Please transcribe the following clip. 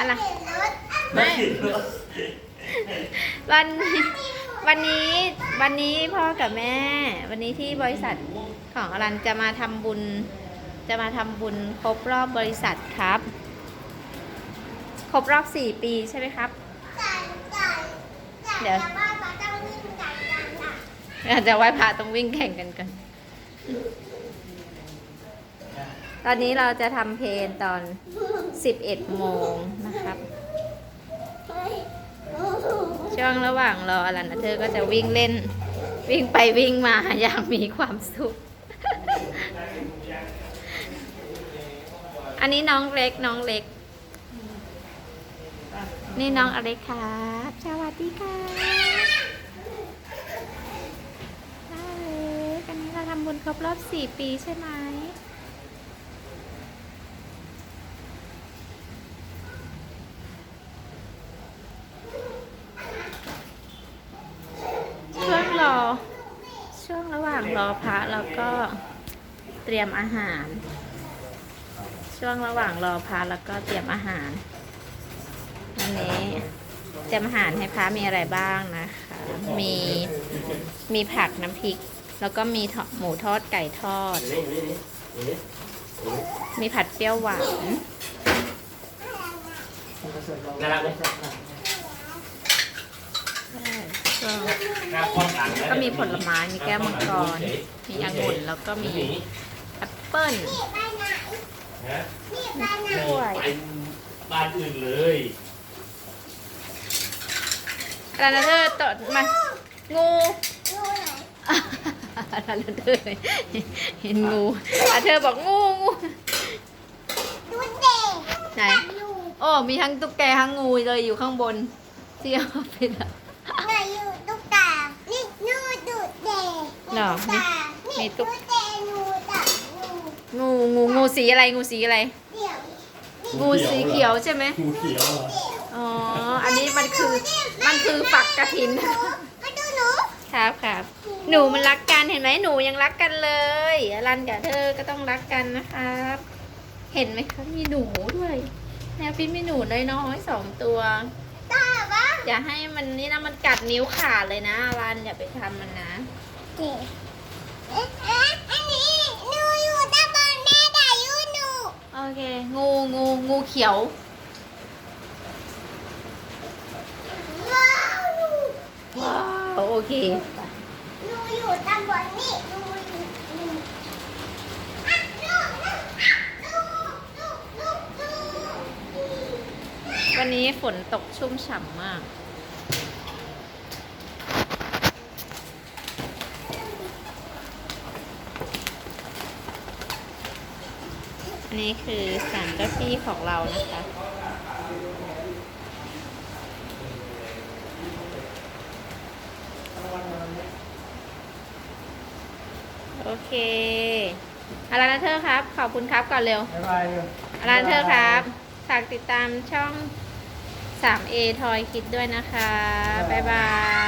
อะไรไม่วันวันนี้วันนี้พ่อกับแม่ วันนี้ที่บริษัทของอรันจะมาทำบุญ จะมาทำบุญครบรอบบริษัทครับ ครบรอบสี่ปีใช่ไหมครับ เดี๋ยว อาจจะไหว้พระต้องวิ่งแข่งกันกัน ตอนนี้เราจะทำเพลงตอน 11 โมงนะครับ ช่วงระหว่างรออลันนะเธอก็จะวิ่งเล่น วิ่งไปวิ่งมาอย่างมีความสุข อันนี้น้องเล็กน้องเล็ก นี่น้องอเล็กครับสวัสดีค่ะน่าเล็กอันนี้เราทำบุญครบรอบสี่ปีใช่ไหม ช่วงรอ ช่วง ระหว่างรอพระเราก็เตรียมอาหาร ช่วงระหว่างรอพระแล้วก็เตรียมอาหารอันนี้เตรียมอาหารให้พระมีอะไรบ้างนะคะ มีมีผักน้ำพริก แล้วก็มีหมูทอดไก่ทอด มีผัดเปรี้ยวหวานน่ารักไหม ก็น่าป้อนหลังนะก็มีผลไม้มีแก้วมังกร มีองุ่นแล้วก็มีแอปเปิ้ลฮะกล้วยไปบ้านอื่นเลยอะไรนะเธอตดมา งูอะไรนะเธอเห็นงูอะเธอบอกงูงูไหน โอ้ มีทั้งตุ๊กแกทั้งงูเลยอยู่ข้างบนเที่ยวไปแล้ว หรอมีมีตุ๊กงูงูงูสีอะไรงูสีอะไร งูสีเขียวใช่ไหมงูเขียวเหรออ๋อ อันนี้มันคือมันคือฝักกระถินครับครับหนูมันรักกันเห็นไหมหนูยังรักกันเลยอรันกับเธอก็ต้องรักกันนะครับ เห็นไหมครับมีหนูด้วยแนวฟินมีหนูน้อยๆสองตัวอย่าให้มันนี่นะมันกัดนิ้วขาดเลยนะอรันอย่าไปทำมันนะ โอเค งูงูงูเขียวว้าวโอเค หนูอยู่ตะบนนี่หนูอยู่วันนี้ฝนตกชุ่มฉ่ำมาก นนี้คือสารเจ้าที่ของเรานะคะ โอเคอารานาเธอร์ครับ ขอบคุณครับก่อนเร็วบ๊ายบายอารานาเธอร์ครับฝากติดตามช่อง 3A ทอยคิดด้วยนะคะ บ๊ายบาย